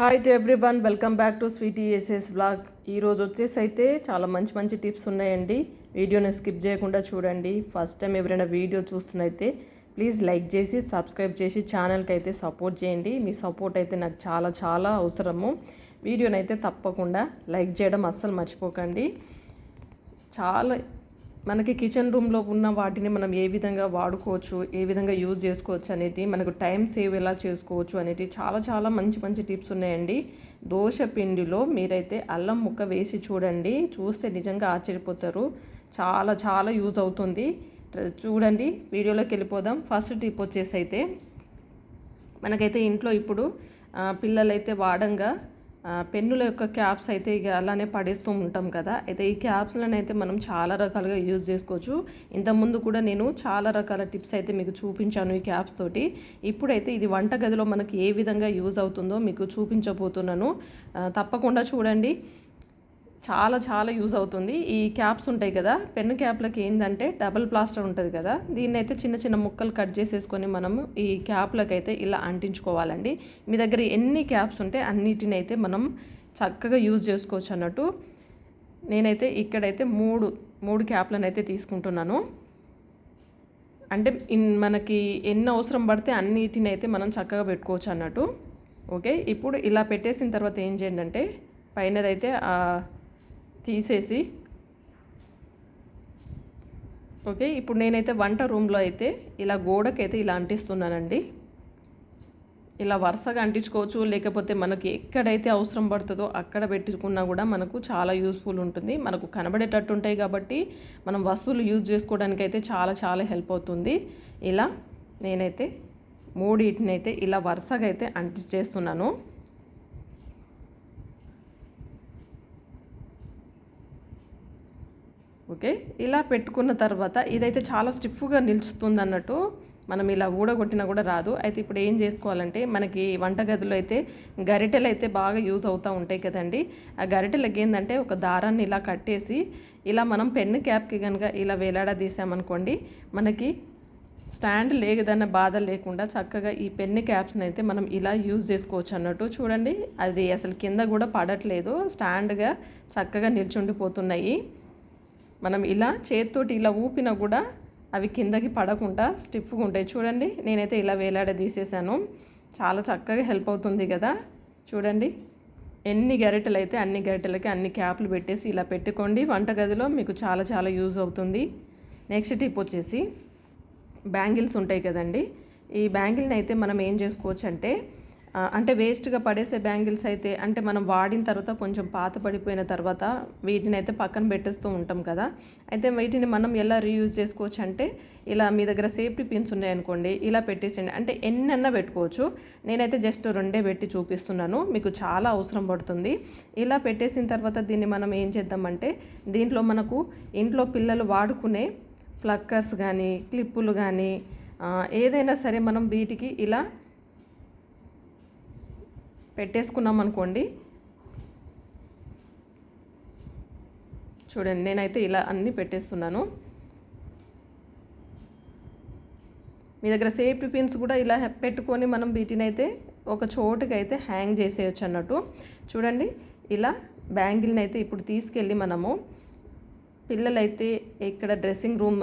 Hi to everyone welcome back to Sweety S S vlog ఈరోజు వచ్చేసి అయితే చాలా మంచి మంచి టిప్స్ ఉన్నాయండి. వీడియోని స్కిప్ చేయకుండా చూడండి. ఫస్ట్ టైం ఎవరైనా వీడియో చూస్తున్నైతే ప్లీజ్ లైక్ చేసి సబ్స్క్రైబ్ చేసి ఛానల్కి అయితే సపోర్ట్ చేయండి. మీ సపోర్ట్ అయితే నాకు చాలా చాలా అవసరము. వీడియోని అయితే తప్పకుండా లైక్ చేయడం అస్సలు మర్చిపోకండి. చాలా మనకి కిచెన్ రూమ్లో ఉన్న వాటిని మనం ఏ విధంగా వాడుకోవచ్చు ఏ విధంగా యూజ్ చేసుకోవచ్చు అనేది మనకు టైం సేవ్ ఎలా చేసుకోవచ్చు అనేది చాలా చాలా మంచి మంచి టిప్స్ ఉన్నాయండి. దోశ పిండిలో మీరైతే అల్లం ముక్క వేసి చూడండి. చూస్తే నిజంగా ఆశ్చర్యపోతారు. చాలా చాలా యూజ్ అవుతుంది. చూడండి వీడియోలోకి వెళ్ళిపోదాం. ఫస్ట్ టిప్ వచ్చేసి అయితే మనకైతే ఇంట్లో ఇప్పుడు పిల్లలైతే వాడంగా పెన్నుల యొక్క క్యాప్స్ అయితే ఇక అలానే పడేస్తూ ఉంటాం కదా. అయితే ఈ క్యాప్స్లను అయితే మనం చాలా రకాలుగా యూజ్ చేసుకోవచ్చు. ఇంతకుముందు కూడా నేను చాలా రకాల టిప్స్ అయితే మీకు చూపించాను ఈ క్యాప్స్ తోటి. ఇప్పుడైతే ఇది వంటగదిలో మనకి ఏ విధంగా యూజ్ అవుతుందో మీకు చూపించబోతున్నాను. తప్పకుండా చూడండి. చాలా చాలా యూజ్ అవుతుంది. ఈ క్యాప్స్ ఉంటాయి కదా పెన్ను క్యాప్లకి ఏంటంటే డబల్ ప్లాస్టర్ ఉంటుంది కదా దీన్ని అయితే చిన్న చిన్న ముక్కలు కట్ చేసేసుకొని మనము ఈ క్యాప్లకి అయితే ఇలా అంటించుకోవాలండి. మీ దగ్గర ఎన్ని క్యాప్స్ ఉంటే అన్నిటిని అయితే మనం చక్కగా యూజ్ చేసుకోవచ్చు అన్నట్టు. నేనైతే ఇక్కడైతే మూడు మూడు క్యాప్లను అయితే తీసుకుంటున్నాను. అంటే ఇన్ మనకి ఎన్ని అవసరం పడితే అన్నిటిని అయితే మనం చక్కగా పెట్టుకోవచ్చు అన్నట్టు. ఓకే ఇప్పుడు ఇలా పెట్టేసిన తర్వాత ఏం చేయండి అంటే పైనదైతే తీసేసి. ఓకే ఇప్పుడు నేనైతే వంట రూమ్లో అయితే ఇలా గోడకైతే ఇలా అంటిస్తున్నానండి. ఇలా వరుసగా అంటించుకోవచ్చు లేకపోతే మనకి ఎక్కడైతే అవసరం పడుతుందో అక్కడ పెట్టుకున్నా కూడా మనకు చాలా యూస్ఫుల్ ఉంటుంది. మనకు కనబడేటట్టు ఉంటాయి కాబట్టి మనం వస్తువులు యూజ్ చేసుకోవడానికి అయితే చాలా చాలా హెల్ప్ అవుతుంది. ఇలా నేనైతే మూడింటినైతే ఇలా వరుసగా అయితే అంటించేస్తున్నాను. ఓకే? ఇలా పెట్టుకున్న తర్వాత ఇదైతే చాలా స్టిఫ్గా నిలుస్తుంది అన్నట్టు మనం ఇలా ఊడగొట్టినా కూడా రాదు. అయితే ఇప్పుడు ఏం చేసుకోవాలంటే మనకి వంటగదిలో అయితే గరిటెలు అయితే బాగా యూజ్ అవుతూ ఉంటాయి కదండి. ఆ గరిటెలకి ఏంటంటే ఒక దారాన్ని ఇలా కట్టేసి ఇలా మనం పెన్ను క్యాప్కి కనుక ఇలా వేలాడదీసామనుకోండి మనకి స్టాండ్ లేదన్న బాధ లేకుండా చక్కగా ఈ పెన్ను క్యాప్స్ని అయితే మనం ఇలా యూజ్ చేసుకోవచ్చు అన్నట్టు చూడండి. అది అసలు కింద కూడా పడట్లేదు. స్టాండ్గా చక్కగా నిల్చుండిపోతున్నాయి. మనం ఇలా చేతితోటి ఇలా ఊపినా కూడా అవి కిందకి పడకుండా స్టిఫ్గా ఉంటాయి. చూడండి నేనైతే ఇలా వేలాడ తీసేసాను చాలా చక్కగా హెల్ప్ అవుతుంది కదా. చూడండి ఎన్ని గరిటెలు అయితే అన్ని గరిటెలకి అన్ని క్యాప్లు పెట్టేసి ఇలా పెట్టుకోండి. వంటగదిలో మీకు చాలా చాలా యూజ్ అవుతుంది. నెక్స్ట్ టిప్ వచ్చేసి బ్యాంగిల్స్ ఉంటాయి కదండి. ఈ బ్యాంగిల్ని అయితే మనం ఏం చేసుకోవచ్చు అంటే అంటే వేస్ట్గా పడేసే బ్యాంగిల్స్ అయితే అంటే మనం వాడిన తర్వాత కొంచెం పాత పడిపోయిన తర్వాత వీటిని అయితే పక్కన పెట్టేస్తూ ఉంటాం కదా. అయితే వీటిని మనం ఎలా రీయూజ్ చేసుకోవచ్చు అంటే ఇలా మీ దగ్గర సేఫ్టీ పిన్స్ ఉన్నాయనుకోండి ఇలా పెట్టేసండి అంటే ఎన్నన్నా పెట్టుకోవచ్చు. నేనైతే జస్ట్ రెండే పెట్టి చూపిస్తున్నాను. మీకు చాలా అవసరం పడుతుంది. ఇలా పెట్టేసిన తర్వాత దీన్ని మనం ఏం చేద్దామంటే దీంట్లో మనకు ఇంట్లో పిల్లలు వాడుకునే ప్లక్కర్స్ కానీ క్లిప్పులు కానీ ఏదైనా సరే మనం వీటికి ఇలా పెట్టేసుకున్నాం అనుకోండి. చూడండి నేనైతే ఇలా అన్నీ పెట్టేస్తున్నాను. మీ దగ్గర సేఫ్టీ పిన్స్ కూడా ఇలా పెట్టుకొని మనం వీటిని అయితే ఒక చోటుకి అయితే హ్యాంగ్ చేసేయచ్చు అన్నట్టు. చూడండి ఇలా బ్యాంగిల్ని అయితే ఇప్పుడు తీసుకెళ్ళి మనము పిల్లలైతే ఇక్కడ డ్రెస్సింగ్ రూమ్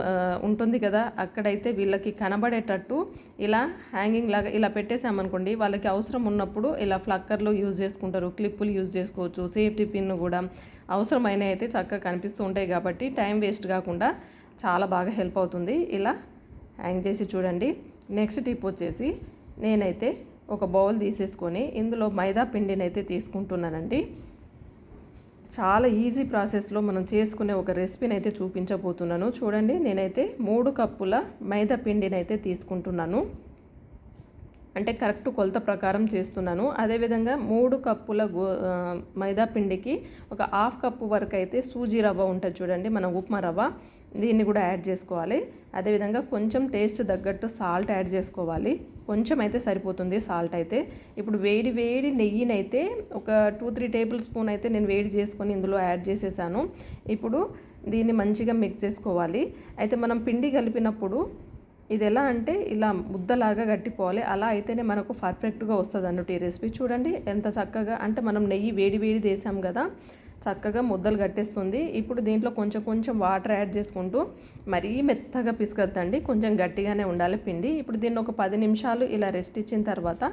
ఉంటుంది కదా అక్కడైతే వీళ్ళకి కనబడేటట్టు ఇలా హ్యాంగింగ్ లాగా ఇలా పెట్టేసామనుకోండి వాళ్ళకి అవసరం ఉన్నప్పుడు ఇలా ఫ్లక్కర్లు యూజ్ చేసుకుంటారు క్లిప్పులు యూజ్ చేసుకోవచ్చు సేఫ్టీ పిన్ కూడా అవసరమైన అయితే చక్కగా కనిపిస్తూ ఉంటాయి కాబట్టి టైం వేస్ట్ కాకుండా చాలా బాగా హెల్ప్ అవుతుంది. ఇలా హ్యాంగ్ చేసి చూడండి. నెక్స్ట్ టిప్ వచ్చేసి నేనైతే ఒక బౌల్ తీసేసుకొని ఇందులో మైదా పిండిని అయితే తీసుకుంటున్నానండి. చాలా ఈజీ ప్రాసెస్లో మనం చేసుకునే ఒక రెసిపీని అయితే చూపించబోతున్నాను. చూడండి నేనైతే మూడు కప్పుల మైదా పిండిని అయితే తీసుకుంటున్నాను. అంటే కరెక్ట్ కొలత ప్రకారం చేస్తున్నాను. అదేవిధంగా మూడు కప్పుల గో మైదా పిండికి ఒక హాఫ్ కప్పు వరకు అయితే సూజీ రవ్వ ఉంటుంది చూడండి మన ఉప్మా రవ్వ. దీన్ని కూడా యాడ్ చేసుకోవాలి. అదేవిధంగా కొంచెం టేస్ట్ తగ్గట్టు సాల్ట్ యాడ్ చేసుకోవాలి. కొంచెం అయితే సరిపోతుంది సాల్ట్ అయితే. ఇప్పుడు వేడి వేడి నెయ్యినైతే ఒక టూ త్రీ టేబుల్ స్పూన్ అయితే నేను వేడి చేసుకొని ఇందులో యాడ్ చేసేసాను. ఇప్పుడు దీన్ని మంచిగా మిక్స్ చేసుకోవాలి. అయితే మనం పిండి కలిపినప్పుడు ఇది ఎలా అంటే ఇలా ముద్దలాగా గట్టిపోవాలి. అలా అయితేనే మనకు పర్ఫెక్ట్గా వస్తుంది అన్నట్టు ఈ రెసిపీ. చూడండి ఎంత చక్కగా అంటే మనం నెయ్యి వేడి వేడి చేసాం కదా చక్కగా ముద్దలు కట్టేస్తుంది ఇప్పుడు దీంట్లో కొంచెం కొంచెం వాటర్ యాడ్ చేసుకుంటూ మరీ మెత్తగా పిసుకొద్దండి. కొంచెం గట్టిగానే ఉండాలి పిండి. ఇప్పుడు దీన్ని ఒక పది నిమిషాలు ఇలా రెస్ట్ ఇచ్చిన తర్వాత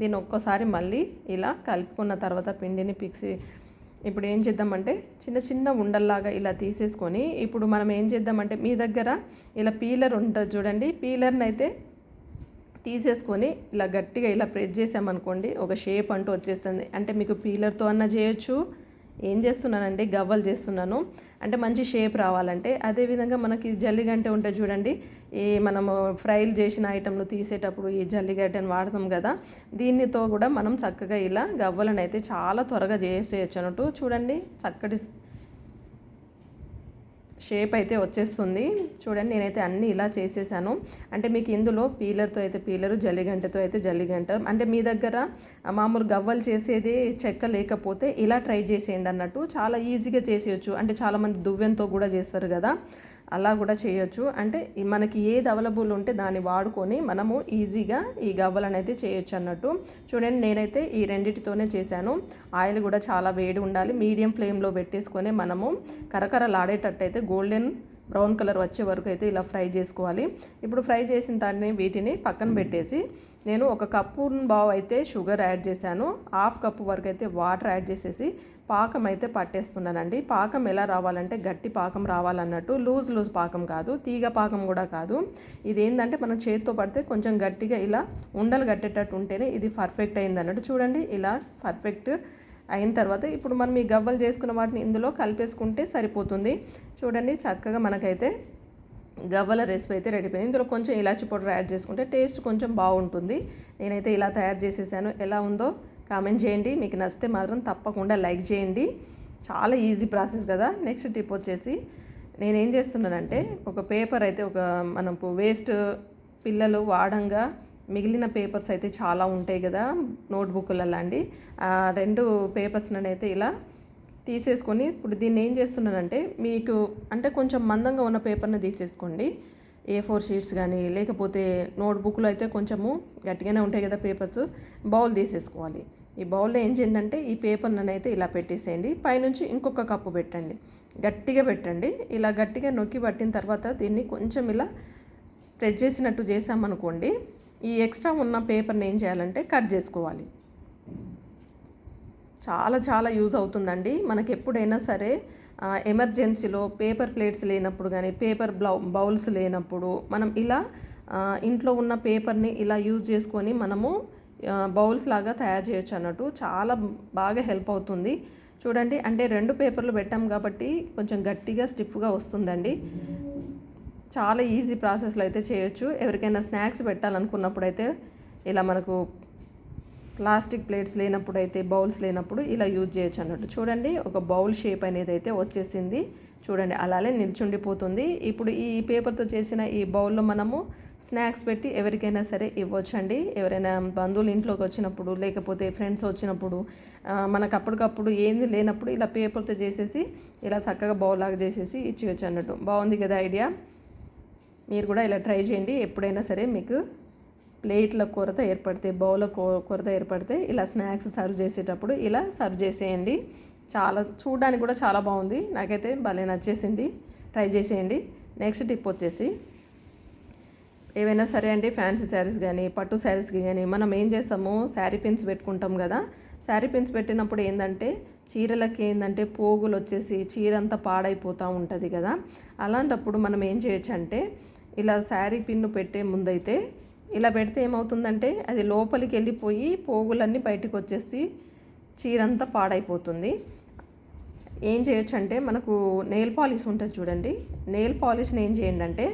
దీన్ని ఒక్కసారి మళ్ళీ ఇలా కలుపుకున్న తర్వాత పిండిని పిక్సి ఇప్పుడు ఏం చేద్దామంటే చిన్న చిన్న ఉండల్లాగా ఇలా తీసేసుకొని ఇప్పుడు మనం ఏం చేద్దామంటే మీ దగ్గర ఇలా పీలర్ ఉంటుంది చూడండి. పీలర్ని అయితే తీసేసుకొని ఇలా గట్టిగా ఇలా ప్రెస్ చేసామనుకోండి ఒక షేప్ అంటూ వచ్చేస్తుంది. అంటే మీకు పీలర్తో అన్నా చేయొచ్చు ఏం చేస్తున్నానండి గవ్వలు చేస్తున్నాను. అంటే మంచి షేప్ రావాలంటే. అదేవిధంగా మనకి జల్లిగంటే ఉంటే చూడండి ఈ మనము ఫ్రైలు చేసిన ఐటెంలు తీసేటప్పుడు ఈ జల్లిగడ్డని వాడతాం కదా దీనితో కూడా మనం చక్కగా ఇలా గవ్వలను అయితే చాలా త్వరగా చేసేయచ్చు అన్నట్టు చూడండి చక్కటి షేప్ అయితే వచ్చేస్తుంది. చూడండి నేనైతే అన్నీ ఇలా చేసేసాను. అంటే మీకు ఇందులో పీలర్తో అయితే పీలరు జల్లిగంటతో అయితే జల్లిగంట. అంటే మీ దగ్గర మామూలు గవ్వలు చేసేది చెక్క లేకపోతే ఇలా ట్రై చేసేయండి అన్నట్టు చాలా ఈజీగా చేసేయచ్చు. అంటే చాలామంది దువ్వెంతో కూడా చేస్తారు కదా. అలా కూడా చేయొచ్చు. అంటే మనకి ఏది అవైలబుల్ ఉంటే దాన్ని వాడుకొని మనము ఈజీగా ఈ గవ్వలనైతే చేయొచ్చు అన్నట్టు. చూడండి నేనైతే ఈ రెండిటితోనే చేశాను. ఆయిల్ కూడా చాలా వేడి ఉండాలి. మీడియం ఫ్లేమ్లో పెట్టేసుకొని మనము కరకరలాడేటట్టు అయితే గోల్డెన్ బ్రౌన్ కలర్ వచ్చే వరకు అయితే ఇలా ఫ్రై చేసుకోవాలి. ఇప్పుడు ఫ్రై చేసిన దాన్ని వీటిని పక్కన పెట్టేసి నేను ఒక కప్పు బావ్ అయితే షుగర్ యాడ్ చేశాను. హాఫ్ కప్పు వరకు అయితే వాటర్ యాడ్ చేసేసి పాకం అయితే పట్టేస్తున్నానండి. పాకం ఎలా రావాలంటే గట్టి పాకం రావాలన్నట్టు లూజ్ లూజ్ పాకం కాదు తీగ పాకం కూడా కాదు. ఇది ఏంటంటే మనం చేతితో పడితే కొంచెం గట్టిగా ఇలా ఉండలు కట్టేటట్టు ఉంటేనే ఇది పర్ఫెక్ట్ అయింది అన్నట్టు చూడండి. ఇలా పర్ఫెక్ట్ అయిన తర్వాత ఇప్పుడు మనం ఈ గవ్వలు చేసుకున్న వాటిని ఇందులో కలిపేసుకుంటే సరిపోతుంది. చూడండి చక్కగా మనకైతే గవ్వల రెసిపీ అయితే రెడీ అయిపోయింది. ఇందులో కొంచెం ఇలాచి పౌడర్ యాడ్ చేసుకుంటే టేస్ట్ కొంచెం బాగుంటుంది. నేనైతే ఇలా తయారు చేసేసాను. ఎలా ఉందో కామెంట్ చేయండి. మీకు నచ్చితే మాత్రం తప్పకుండా లైక్ చేయండి. చాలా ఈజీ ప్రాసెస్ కదా. నెక్స్ట్ టిప్ వచ్చేసి నేనేం చేస్తున్నానంటే ఒక పేపర్ అయితే ఒక మనం వేస్ట్ పిల్లలు వాడంగా మిగిలిన పేపర్స్ అయితే చాలా ఉంటాయి కదా నోట్బుక్లలో అండి ఆ రెండు పేపర్స్ని అయితే ఇలా తీసేసుకొని ఇప్పుడు దీన్ని ఏం చేస్తున్నానంటే మీకు అంటే కొంచెం మందంగా ఉన్న పేపర్ని తీసేసుకోండి. ఏ ఫోర్ షీట్స్ కానీ లేకపోతే నోట్బుక్లో అయితే కొంచెము గట్టిగానే ఉంటాయి కదా పేపర్స్. బౌల్ తీసేసుకోవాలి. ఈ బౌల్లో ఏం చేయండి అంటే ఈ పేపర్ని అయితే ఇలా పెట్టేసేయండి. పైనుంచి ఇంకొక కప్పు పెట్టండి. గట్టిగా పెట్టండి. ఇలా గట్టిగా నొక్కి పట్టిన తర్వాత దీన్ని కొంచెం ఇలా ప్రెస్ చేసినట్టు చేసామనుకోండి ఈ ఎక్స్ట్రా ఉన్న పేపర్ని ఏం చేయాలంటే కట్ చేసుకోవాలి. చాలా చాలా యూజ్ అవుతుందండి. మనకి ఎప్పుడైనా సరే ఎమర్జెన్సీలో పేపర్ ప్లేట్స్ లేనప్పుడు కానీ పేపర్ బ్లౌ బౌల్స్ లేనప్పుడు మనం ఇలా ఇంట్లో ఉన్న పేపర్ని ఇలా యూజ్ చేసుకొని మనము బౌల్స్ లాగా తయారు చేయొచ్చు అన్నట్టు. చాలా బాగా హెల్ప్ అవుతుంది. చూడండి అంటే రెండు పేపర్లు పెట్టాం కాబట్టి కొంచెం గట్టిగా స్టిఫ్గా వస్తుందండి. చాలా ఈజీ ప్రాసెస్లో అయితే చేయొచ్చు. ఎవరికైనా స్నాక్స్ పెట్టాలనుకున్నప్పుడు అయితే ఇలా మనకు ప్లాస్టిక్ ప్లేట్స్ లేనప్పుడు అయితే బౌల్స్ లేనప్పుడు ఇలా యూజ్ చేయొచ్చు అన్నట్టు. చూడండి ఒక బౌల్ షేప్ అనేది అయితే వచ్చేసింది. చూడండి అలానే నిల్చుండిపోతుంది. ఇప్పుడు ఈ పేపర్తో చేసిన ఈ బౌల్లో మనము స్నాక్స్ పెట్టి ఎవరికైనా సరే ఇవ్వచ్చండి. ఎవరైనా బంధువులు ఇంట్లోకి వచ్చినప్పుడు లేకపోతే ఫ్రెండ్స్ వచ్చినప్పుడు మనకు అప్పటికప్పుడు ఏంది లేనప్పుడు ఇలా పేపర్తో చేసేసి ఇలా చక్కగా బౌల్ లాగా చేసేసి ఇచ్చేయచ్చు అన్నట్టు. బాగుంది కదా ఐడియా? మీరు కూడా ఇలా ట్రై చేయండి. ఎప్పుడైనా సరే మీకు ప్లేట్ల కొరత ఏర్పడితే బౌల కొరత ఏర్పడితే ఇలా స్నాక్స్ సర్వ్ చేసేటప్పుడు ఇలా సర్వ్ చేసేయండి. చాలా చూడడానికి కూడా చాలా బాగుంది. నాకైతే భలే నచ్చేసింది. ట్రై చేసేయండి. నెక్స్ట్ టిప్ వచ్చేసి ఏవైనా సరే అండి ఫ్యాన్సీ శారీస్ కానీ పట్టు శారీస్కి కానీ మనం ఏం చేస్తాము? శారీ పిన్స్ పెట్టుకుంటాం కదా. శారీ పిన్స్ పెట్టినప్పుడు ఏంటంటే చీరలకి ఏంటంటే పోగులు వచ్చేసి చీర అంతా పాడైపోతూ ఉంటుంది కదా. అలాంటప్పుడు మనం ఏం చేయొచ్చు అంటే ఇలా శారీ పిన్ను పెట్టే ముందైతే ఇలా పెడితే ఏమవుతుందంటే అది లోపలికి వెళ్ళిపోయి పోగులన్నీ బయటకు వచ్చేసి చీరంతా పాడైపోతుంది. ఏం చేయొచ్చు అంటే మనకు నెయిల్ పాలిష్ ఉంటుంది చూడండి. నెయిల్ పాలిష్ని ఏం చేయండి అంటే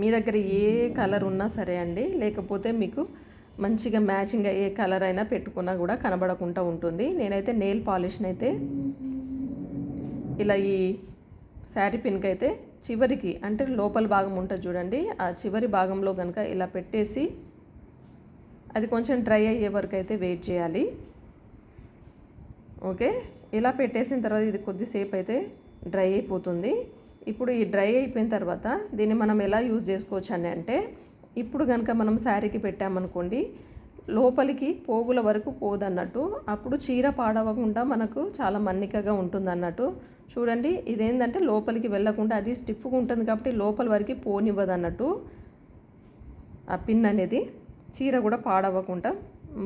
మీ దగ్గర ఏ కలర్ ఉన్నా సరే అండి లేకపోతే మీకు మంచిగా మ్యాచింగ్ ఏ కలర్ అయినా పెట్టుకున్నా కూడా కనబడకుండా ఉంటుంది. నేనైతే నెయిల్ పాలిష్ని అయితే ఇలా ఈ శారీ పిన్కి అయితే చివరికి అంటే లోపల భాగం ఉంటుంది చూడండి ఆ చివరి భాగంలో కనుక ఇలా పెట్టేసి అది కొంచెం డ్రై అయ్యే వరకు అయితే వెయిట్ చేయాలి. ఓకే? ఇలా పెట్టేసిన తర్వాత ఇది కొద్దిసేపు అయితే డ్రై అయిపోతుంది. ఇప్పుడు ఈ డ్రై అయిపోయిన తర్వాత దీన్ని మనం ఎలా యూజ్ చేసుకోవచ్చు అని అంటే ఇప్పుడు కనుక మనం శారీకి పెట్టామనుకోండి లోపలికి పోగుల వరకు పోదన్నట్టు అప్పుడు చీర పాడవకుండా మనకు చాలా మన్నికగా ఉంటుంది అన్నట్టు చూడండి ఇదేంటంటే లోపలికి వెళ్ళకుండా అది స్టిఫ్గా ఉంటుంది కాబట్టి లోపల వరకు పోనివ్వదు అన్నట్టు ఆ పిన్ అనేది చీర కూడా పాడవకుండా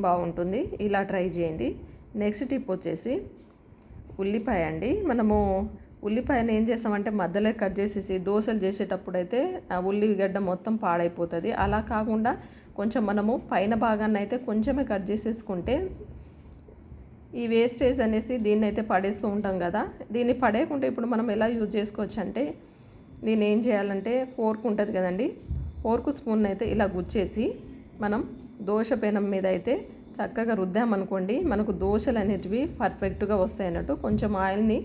బాగుంటుంది. ఇలా ట్రై చేయండి. నెక్స్ట్ టిప్ వచ్చేసి ఉల్లిపాయ అండి. మనము ఉల్లిపాయను ఏం చేస్తామంటే మధ్యలో కట్ చేసేసి దోశలు చేసేటప్పుడు అయితే ఆ ఉల్లిగడ్డ మొత్తం పాడైపోతుంది. అలా కాకుండా కొంచెం మనము పైన భాగాన్ని అయితే కొంచెమే కట్ చేసేసుకుంటే ఈ వేస్టేజ్ అనేసి దీన్ని అయితే పడేస్తూ ఉంటాం కదా. దీన్ని పడేయకుండా ఇప్పుడు మనం ఎలా యూజ్ చేసుకోవచ్చు అంటే దీన్ని ఏం చేయాలంటే ఫోర్క్ ఉంటుంది కదండి ఫోర్క్ స్పూన్ అయితే ఇలా గుచ్చేసి మనం దోశ పెనం మీద అయితే చక్కగా రుద్దామనుకోండి మనకు దోశలు అనేటివి పర్ఫెక్ట్గా వస్తాయి అన్నట్టు కొంచెం ఆయిల్ని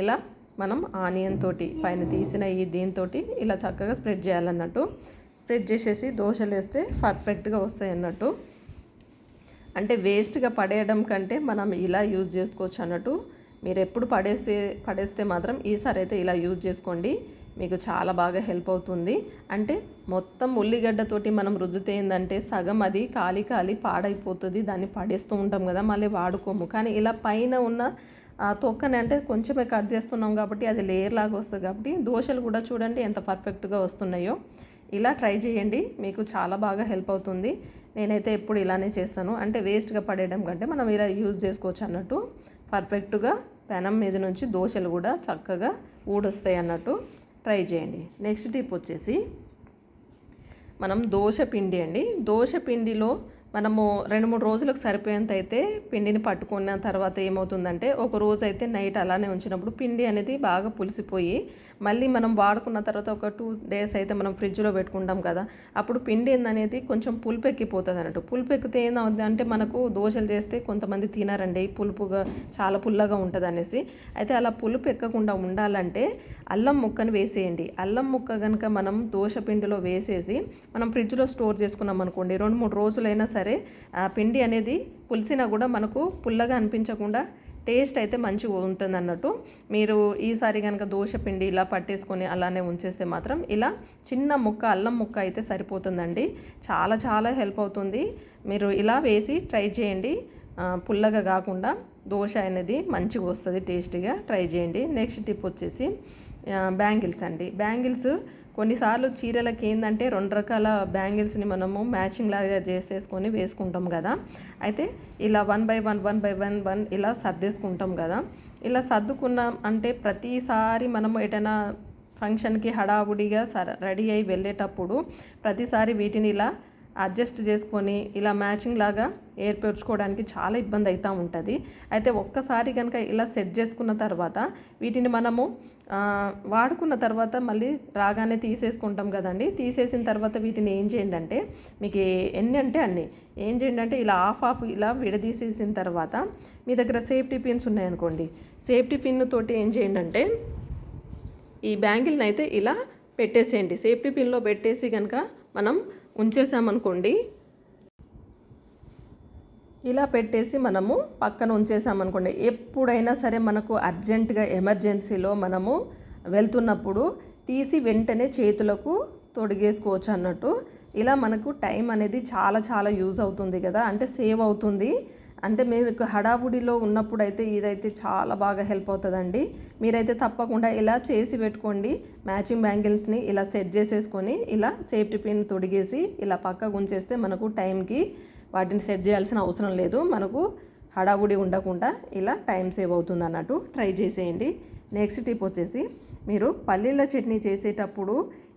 ఇలా మనం ఆనియన్ తోటి పైన తీసిన ఈ దీంతో ఇలా చక్కగా స్ప్రెడ్ చేయాలన్నట్టు. స్ప్రెడ్ చేసేసి దోశలు వేస్తే పర్ఫెక్ట్గా వస్తాయి అన్నట్టు. అంటే వేస్ట్గా పడేయడం కంటే మనం ఇలా యూజ్ చేసుకోవచ్చు అన్నట్టు. మీరు ఎప్పుడు పడేస్తే పడేస్తే మాత్రం ఈసారి అయితే ఇలా యూజ్ చేసుకోండి. మీకు చాలా బాగా హెల్ప్ అవుతుంది. అంటే మొత్తం ఉల్లిగడ్డతోటి మనం రుద్దితే ఏంటంటే సగం అది కాలి కాలి పాడైపోతుంది. దాన్ని పడేస్తూ ఉంటాం కదా మళ్ళీ వాడుకోము. కానీ ఇలా పైన ఉన్న తొక్కని అంటే కొంచెమే కట్ చేస్తున్నాం కాబట్టి అది లేయర్ లాగా వస్తుంది కాబట్టి దోశలు కూడా చూడండి ఎంత పర్ఫెక్ట్గా వస్తున్నాయో. ఇలా ట్రై చేయండి మీకు చాలా బాగా హెల్ప్ అవుతుంది. నేనైతే ఎప్పుడు ఇలానే చేస్తాను. అంటే వేస్ట్గా పడేయడం కంటే మనం ఇలా యూజ్ చేసుకోవచ్చు అన్నట్టు. పర్ఫెక్ట్గా పెనం మీద నుంచి దోశలు కూడా చక్కగా ఊడొస్తాయి అన్నట్టు ట్రై చేయండి. నెక్స్ట్ టిప్ వచ్చేసి మనం దోశ పిండి అండి. దోశ పిండిలో మనము రెండు మూడు రోజులకు సరిపోయేంత అయితే పిండిని పట్టుకున్న తర్వాత ఏమవుతుందంటే ఒక రోజు అయితే నైట్ అలానే ఉంచినప్పుడు పిండి అనేది బాగా పులిసిపోయి మళ్ళీ మనం వాడుకున్న తర్వాత ఒక టూ డేస్ అయితే మనం ఫ్రిడ్జ్లో పెట్టుకుంటాం కదా అప్పుడు పిండి ఏందనేది కొంచెం పులుపు ఎక్కిపోతుంది అన్నట్టు పులుపు ఎక్కితే ఏమవుతుంది అంటే మనకు దోశలు చేస్తే కొంతమంది తినారండి పులుపుగా చాలా పుల్లగా ఉంటుంది అనేసి అయితే అలా పులుపు ఎక్కకుండా ఉండాలంటే అల్లం ముక్కను వేసేయండి. అల్లం ముక్క కనుక మనం దోశ పిండిలో వేసేసి మనం ఫ్రిడ్జ్లో స్టోర్ చేసుకున్నాం అనుకోండి రెండు మూడు రోజులైనా సరే ఆ పిండి అనేది పులిసినా కూడా మనకు పుల్లగా అనిపించకుండా టేస్ట్ అయితే మంచిగా ఉంటుంది అన్నట్టు మీరు ఈసారి కనుక దోశ పిండి ఇలా పట్టేసుకొని అలానే ఉంచేస్తే మాత్రం ఇలా చిన్న ముక్క అల్లం ముక్క అయితే సరిపోతుందండి. చాలా చాలా హెల్ప్ అవుతుంది. మీరు ఇలా వేసి ట్రై చేయండి. పుల్లగా కాకుండా దోశ అనేది మంచిగా వస్తుంది టేస్టీగా. ట్రై చేయండి. నెక్స్ట్ టిప్ వచ్చేసి బ్యాంగిల్స్ అండి. బ్యాంగిల్స్ కొన్నిసార్లు చీరలకి ఏంటంటే రెండు రకాల బ్యాంగిల్స్ని మనము మ్యాచింగ్ లాగా చేసేసుకొని వేసుకుంటాం కదా. అయితే ఇలా one by one one by one one ఇలా సర్దేసుకుంటాం కదా. ఇలా సర్దుకున్నాం అంటే ప్రతిసారి మనము ఎటైనా ఫంక్షన్కి హడావుడిగా సర రెడీ అయి వెళ్ళేటప్పుడు ప్రతిసారి వీటిని ఇలా అడ్జస్ట్ చేసుకొని ఇలా మ్యాచింగ్ లాగా ఏర్పరచుకోవడానికి చాలా ఇబ్బంది అవుతూ ఉంటుంది. అయితే ఒక్కసారి కనుక ఇలా సెట్ చేసుకున్న తర్వాత వీటిని మనము వాడుకున్న తర్వాత మళ్ళీ రాగానే తీసేసుకుంటాం కదండి. తీసేసిన తర్వాత వీటిని ఏం చేయండి అంటే మీకు ఎన్ని అంటే అన్ని. ఏం చేయండి అంటే ఇలా ఆఫ్ ఆఫ్ ఇలా విడదీసేసిన తర్వాత మీ దగ్గర సేఫ్టీ పిన్స్ ఉన్నాయనుకోండి. సేఫ్టీ పిన్ తోటి ఏం చేయండి అంటే ఈ బ్యాంగిల్ని అయితే ఇలా పెట్టేసేయండి. సేఫ్టీ పిన్లో పెట్టేసి కనుక మనం ఉంచేసామనుకోండి ఇలా పెట్టేసి మనము పక్కన ఉంచేసామనుకోండి ఎప్పుడైనా సరే మనకు అర్జెంటుగా ఎమర్జెన్సీలో మనము వెళ్తున్నప్పుడు తీసి వెంటనే చేతులకు తొడిగేసుకోవచ్చు అన్నట్టు. ఇలా మనకు టైం అనేది చాలా చాలా యూజ్ అవుతుంది కదా అంటే సేవ్ అవుతుంది. అంటే మీకు హడావుడిలో ఉన్నప్పుడు అయితే ఇదైతే చాలా బాగా హెల్ప్ అవుతుందండి. మీరైతే తప్పకుండా ఇలా చేసి పెట్టుకోండి. మ్యాచింగ్ బ్యాంగిల్స్ని ఇలా సెట్ చేసేసుకొని ఇలా సేఫ్టీ పిన్ తొడిగేసి ఇలా పక్కకు ఉంచేస్తే మనకు టైంకి వాటిని సెట్ చేయాల్సిన అవసరం లేదు. మనకు హడావుడి ఉండకుండా ఇలా టైం సేవ్ అవుతుంది అన్నట్టు ట్రై చేసేయండి. నెక్స్ట్ టిప్ వచ్చేసి మీరు పల్లీల చట్నీ చేసేటప్పుడు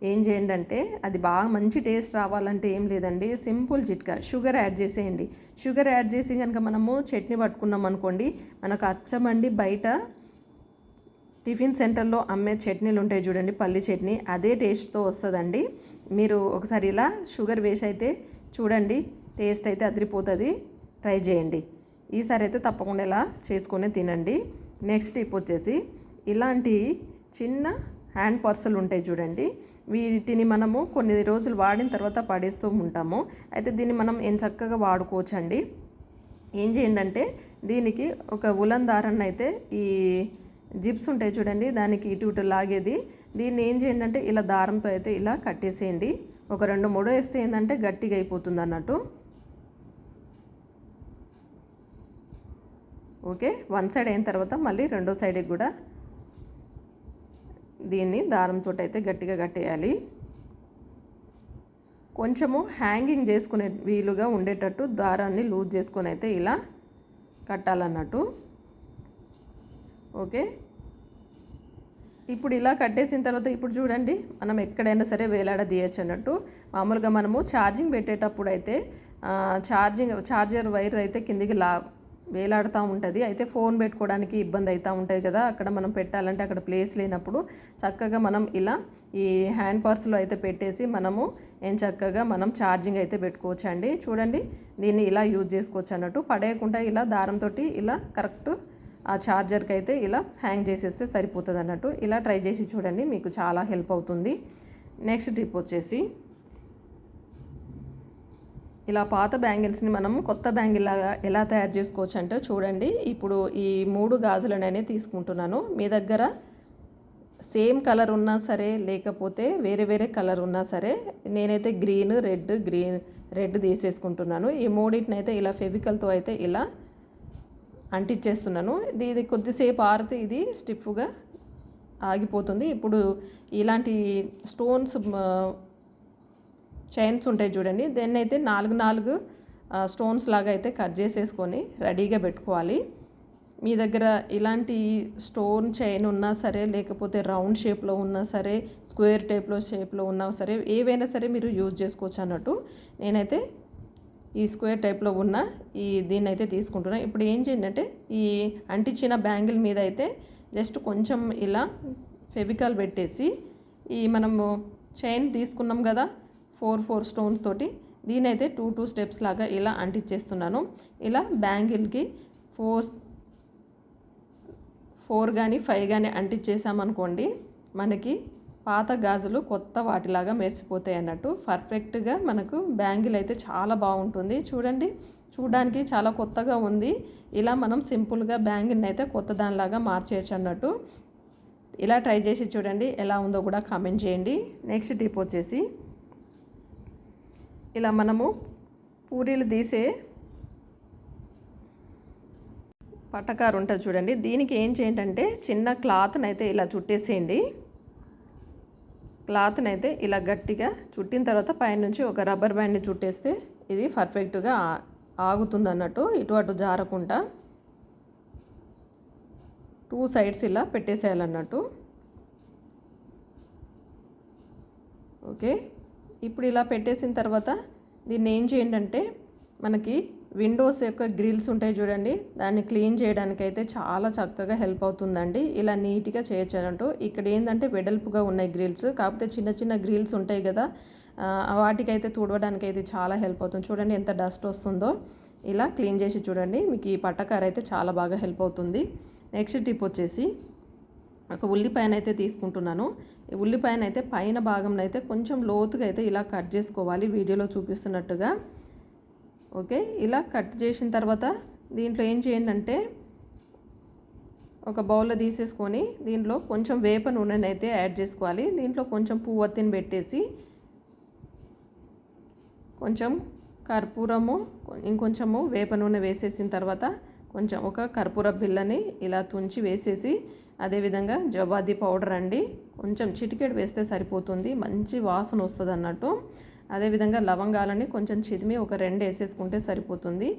ఏం చేయండి అంటే అది బాగా మంచి టేస్ట్ రావాలంటే ఏం లేదండి. సింపుల్ చిట్కా షుగర్ యాడ్ చేసేయండి. షుగర్ యాడ్ చేసి కనుక మనము చట్నీ పట్టుకున్నాం అనుకోండి మనకు అచ్చమండి బయట టిఫిన్ సెంటర్లో అమ్మే చట్నీలు ఉంటాయి చూడండి పల్లి చట్నీ అదే టేస్ట్తో వస్తుందండి. మీరు ఒకసారి ఇలా షుగర్ వేసి అయితే చూడండి టేస్ట్ అయితే అదిరిపోతుంది. ట్రై చేయండి. ఈసారి అయితే తప్పకుండా ఇలా చేసుకొని తినండి. నెక్స్ట్ టిప్ వచ్చేసి ఇలాంటి చిన్న హ్యాండ్ పర్సులు ఉంటాయి చూడండి. వీటిని మనము కొన్ని రోజులు వాడిన తర్వాత పడేస్తూ ఉంటాము. అయితే దీన్ని మనం ఏం చక్కగా వాడుకోవచ్చండి? ఏం చేయండి అంటే దీనికి ఒక ఉలన్ దారాన్ని అయితే ఈ జిప్స్ ఉంటాయి చూడండి దానికి ఇటు ఇటు లాగేది. దీన్ని ఏం చేయండి అంటే ఇలా దారంతో అయితే ఇలా కట్టేసేయండి. ఒక రెండు మూడు వేస్తే ఏంటంటే గట్టిగా అయిపోతుంది అన్నట్టు. ఓకే? వన్ సైడ్ అయిన తర్వాత మళ్ళీ రెండో సైడ్కి కూడా దీన్ని దారంతో అయితే గట్టిగా కట్టేయాలి. కొంచెము హ్యాంగింగ్ చేసుకునే వీలుగా ఉండేటట్టు దారాన్ని లూజ్ చేసుకొని అయితే ఇలా కట్టాలన్నట్టు. ఓకే? ఇప్పుడు ఇలా కట్టేసిన తర్వాత ఇప్పుడు చూడండి మనం ఎక్కడైనా సరే వేలాడదీయచ్చు అన్నట్టు. మామూలుగా మనము ఛార్జింగ్ పెట్టేటప్పుడు అయితే ఛార్జింగ్ ఛార్జర్ వైర్ అయితే కిందికి లా వేలాడుతూ ఉంటుంది. అయితే ఫోన్ పెట్టుకోవడానికి ఇబ్బంది అవుతూ ఉంటుంది కదా. అక్కడ మనం పెట్టాలంటే అక్కడ ప్లేస్ లేనప్పుడు చక్కగా మనం ఇలా ఈ హ్యాండ్ పర్స్లో అయితే పెట్టేసి మనము ఏం చక్కగా మనం ఛార్జింగ్ అయితే పెట్టుకోవచ్చు అండి చూడండి దీన్ని ఇలా యూజ్ చేసుకోవచ్చు అన్నట్టు. పడేయకుండా ఇలా దారంతో ఇలా కరెక్ట్ ఆ ఛార్జర్కి అయితే ఇలా హ్యాంగ్ చేసేస్తే సరిపోతుంది అన్నట్టు ఇలా ట్రై చేసి చూడండి మీకు చాలా హెల్ప్ అవుతుంది. నెక్స్ట్ టిప్ వచ్చేసి ఇలా పాత బ్యాంగిల్స్ని మనం కొత్త బ్యాంగిల్ లాగా ఎలా తయారు చేసుకోవచ్చు అంటే చూడండి. ఇప్పుడు ఈ మూడు గాజులనే తీసుకుంటున్నాను. మీ దగ్గర సేమ్ కలర్ ఉన్నా సరే లేకపోతే వేరే వేరే కలర్ ఉన్నా సరే నేనైతే గ్రీన్ రెడ్ గ్రీన్ రెడ్ తీసేసుకుంటున్నాను. ఈ మూడింటిని అయితే ఇలా ఫెవికల్తో అయితే ఇలా అంటించేస్తున్నాను ఇది ఇది కొద్దిసేపు ఆరితే ఇది స్టిఫ్గా ఆగిపోతుంది. ఇప్పుడు ఇలాంటి స్టోన్స్ చైన్స్ ఉంటాయి చూడండి. దెన్ అయితే నాలుగు నాలుగు స్టోన్స్ లాగా అయితే కట్ చేసేసుకొని రెడీగా పెట్టుకోవాలి. మీ దగ్గర ఇలాంటి స్టోన్ చైన్ ఉన్నా సరే లేకపోతే రౌండ్ షేప్లో ఉన్నా సరే స్క్వేర్ టైప్లో షేప్లో ఉన్నా సరే ఏవైనా సరే మీరు యూజ్ చేసుకోవచ్చు అన్నట్టు. నేనైతే ఈ స్క్వేర్ టైప్లో ఉన్న ఈ దీన్ని అయితే తీసుకుంటున్నాను ఇప్పుడు ఏం చేయండి ఈ అంటించిన బ్యాంగిల్ మీద అయితే జస్ట్ కొంచెం ఇలా ఫెవికాల్ పెట్టేసి ఈ మనము చైన్ తీసుకున్నాం కదా ఫోర్ ఫోర్ స్టోన్స్ తోటి దీని అయితే టూ టూ స్టెప్స్ లాగా ఇలా అంటించేస్తున్నాను ఇలా బ్యాంగిల్కి ఫోర్ ఫోర్ కానీ ఫైవ్ కానీ అంటించేసామనుకోండి మనకి పాత గాజులు కొత్త వాటిలాగా మెరిసిపోతాయి అన్నట్టు. పర్ఫెక్ట్గా మనకు బ్యాంగిల్ అయితే చాలా బాగుంటుంది. చూడండి చూడడానికి చాలా కొత్తగా ఉంది. ఇలా మనం సింపుల్గా బ్యాంగిల్ని అయితే కొత్త దానిలాగా మార్చేయచ్చు అన్నట్టు. ఇలా ట్రై చేసి చూడండి ఎలా ఉందో కూడా కామెంట్ చేయండి. నెక్స్ట్ టిప్ వచ్చేసి ఇలా మనము పూరీలు తీసే పట్టకారు ఉంటుంది చూడండి. దీనికి ఏం చేయండి అంటే చిన్న క్లాత్ని అయితే ఇలా చుట్టేసేయండి. క్లాత్ని అయితే ఇలా గట్టిగా చుట్టిన తర్వాత పైనుంచి ఒక రబ్బర్ బ్యాండ్ని చుట్టేస్తే ఇది పర్ఫెక్ట్గా ఆగుతుంది అన్నట్టు ఇటు అటు జారకుండా టూ సైడ్స్ ఇలా పెట్టేసేయాలన్నట్టు. ఓకే. ఇప్పుడు ఇలా పెట్టేసిన తర్వాత దీన్ని ఏం చేయండి అంటే మనకి విండోస్ యొక్క గ్రిల్స్ ఉంటాయి చూడండి దాన్ని క్లీన్ చేయడానికి అయితే చాలా చక్కగా హెల్ప్ అవుతుందండి. ఇలా నీట్గా చేయొచ్చు అన్నట్టు ఇక్కడ ఏంటంటే వెడల్పుగా ఉన్నాయి గ్రిల్స్ కాకపోతే చిన్న చిన్న గ్రిల్స్ ఉంటాయి కదా వాటికైతే తుడవడానికి అయితే చాలా హెల్ప్ అవుతుంది. చూడండి ఎంత డస్ట్ వస్తుందో. ఇలా క్లీన్ చేసి చూడండి మీకు ఈ పట్టకార అయితే చాలా బాగా హెల్ప్ అవుతుంది. నెక్స్ట్ టిప్ వచ్చేసి ఒక ఉల్లిపాయనైతే అయితే తీసుకుంటున్నాను. ఈ ఉల్లిపాయన అయితే పైన భాగం అయితే కొంచెం లోతుగా అయితే ఇలా కట్ చేసుకోవాలి. వీడియోలో చూపిస్తున్నట్టుగా. ఓకే? ఇలా కట్ చేసిన తర్వాత దీంట్లో ఏం చేయండి అంటే ఒక బౌల్లో తీసేసుకొని దీంట్లో కొంచెం వేప నూనెని అయితే యాడ్ చేసుకోవాలి. దీంట్లో కొంచెం పువ్వత్తిని పెట్టేసి కొంచెం కర్పూరము ఇంకొంచెము వేప నూనె వేసేసిన తర్వాత కొంచెం ఒక కర్పూర బిల్లని ఇలా తుంచి వేసేసి అదేవిధంగా జవాది పౌడర్ అండి. కొంచెం చిటికెడు వేస్తే సరిపోతుంది. మంచి వాసన వస్తుంది అన్నట్టు. అదేవిధంగా లవంగాలని కొంచెం చిదిమి ఒక రెండు వేసేసుకుంటే సరిపోతుంది.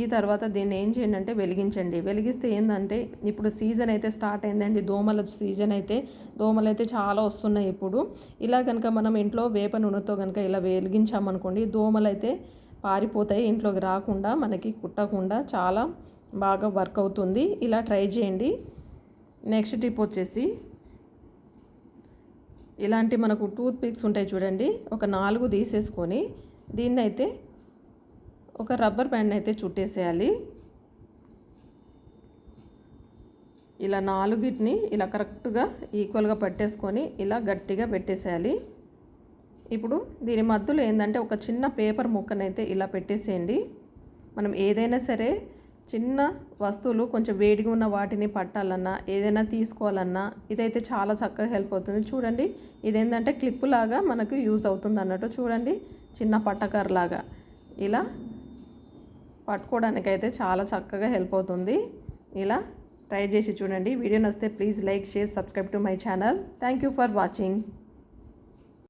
ఈ తర్వాత దీన్ని ఏం చేయండి అంటే వెలిగించండి. వెలిగిస్తే ఏంటంటే ఇప్పుడు సీజన్ అయితే స్టార్ట్ అయిందండి. దోమల సీజన్ అయితే దోమలు అయితే చాలా వస్తున్నాయి ఇప్పుడు. ఇలా కనుక మనం ఇంట్లో వేప నూనెతో కనుక ఇలా వెలిగించామనుకోండి దోమలు అయితే పారిపోతాయి. ఇంట్లోకి రాకుండా మనకి కుట్టకుండా చాలా బాగా వర్క్ అవుతుంది. ఇలా ట్రై చేయండి. నెక్స్ట్ టిప్ వచ్చేసి ఇలాంటి మనకు టూత్ పిక్స్ ఉంటాయి చూడండి. ఒక నాలుగు తీసేసుకొని దీన్ని అయితే ఒక రబ్బర్ బ్యాండ్ అయితే చుట్టేసేయాలి. ఇలా నాలుగిటిని ఇలా కరెక్ట్గా ఈక్వల్గా పట్టేసుకొని ఇలా గట్టిగా పెట్టేసేయాలి. ఇప్పుడు దీని మధ్యలో ఏంటంటే ఒక చిన్న పేపర్ ముక్కనైతే ఇలా పెట్టేసేయండి. మనం ఏదైనా సరే చిన్న వస్తువులు కొంచెం వేడిగా ఉన్న వాటిని పట్టాలన్నా ఏదైనా తీసుకోవాలన్నా ఇదైతే చాలా చక్కగా హెల్ప్ అవుతుంది. చూడండి ఇదేంటంటే క్లిప్ లాగా మనకు యూజ్ అవుతుంది అన్నట్టు చూడండి చిన్న పట్టకర్ లాగా ఇలా పట్టుకోవడానికైతే చాలా చక్కగా హెల్ప్ అవుతుంది. ఇలా ట్రై చేసి చూడండి. వీడియో నచ్చితే please like share subscribe to my channel thank you for watching